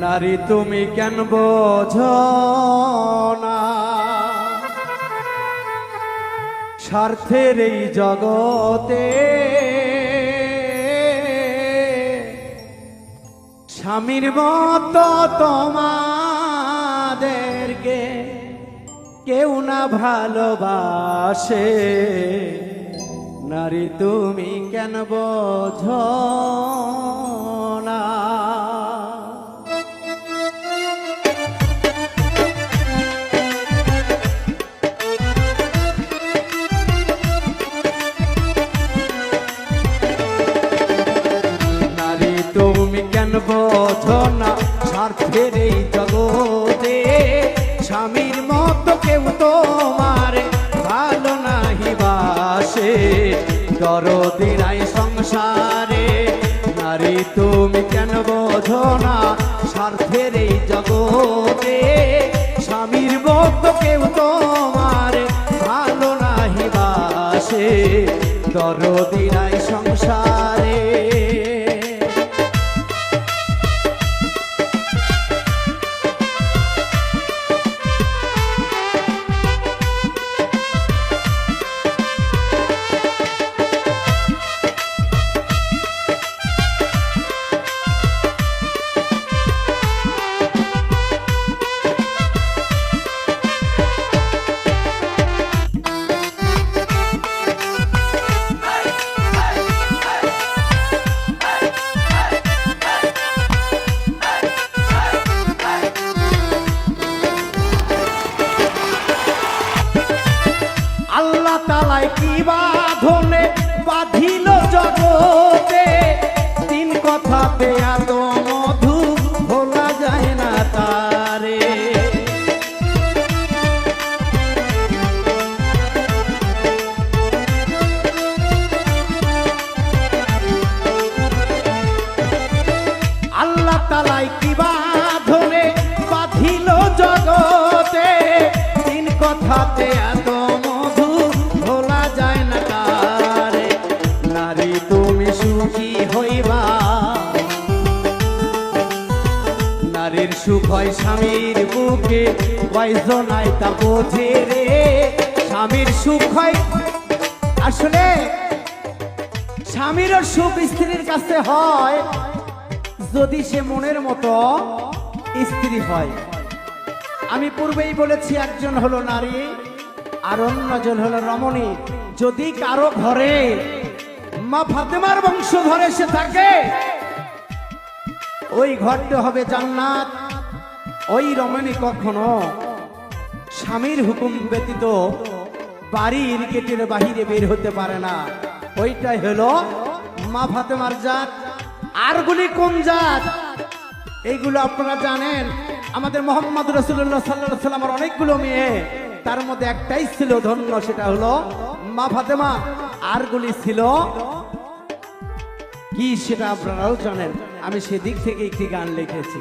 নারী তুমি কেন বোঝো না? স্বার্থের এই জগতে স্বামীর মতো তোমাদেরকে কেউ না ভালোবাসে। নারী তুমি কেন বোঝো তুমি কেন বোঝো স্বার্থের এই জগতে। স্বামীর কেউ তোমার ভালো নাহি বাসে। দরদি নাই সংসারে, নারী তুমি কেন বোঝো না স্বার্থের এই জগতে। স্বামীর মতো কেউ তোমার ভালো নাহি বাসে। দরদি বাঁধনে বাঁধিল জগতে। তিন কথাতে এত মধু ভোলা যায় না তারে। আল্লাহ তালাই কি বাঁধনে বাঁধিল জগতে? তিন কথাতে এত নারীর সুখ হয় স্বামীর বুকে বয়স নাই তা বোঝে রে। স্বামীর সুখ হয় আসলে স্বামীরও সুখ স্ত্রীর কাছে হয় যদি সে মনের মতো স্ত্রী হয়। আমি পূর্বেই বলেছি একজন হলো নারী আর অন্যজন হলো রমণী। যদি কারও ঘরে মা ফাতেমার বংশ ধরে সে থাকে ওই ঘরটা হবে জান্নাত। ওই রমণী কখনো স্বামীর হুকুম ব্যতীত বাড়ির গেটের বাহিরে বের হতে পারে না। ওইটাই হলো মা ফাতেমার জাত। আরগুলি কোন জাত? এইগুলো আপনারা জানেন। আমাদের মোহাম্মদ রসুল্লাহ সাল্লাহ সাল্লামের অনেকগুলো মেয়ে। তার মধ্যে একটাই ছিল ধন্য, সেটা হলো মা ফাতেমা। আরগুলি ছিল কি, সেটা আপনারাও জানেন। আমি সেদিক থেকে একটি গান লিখেছি।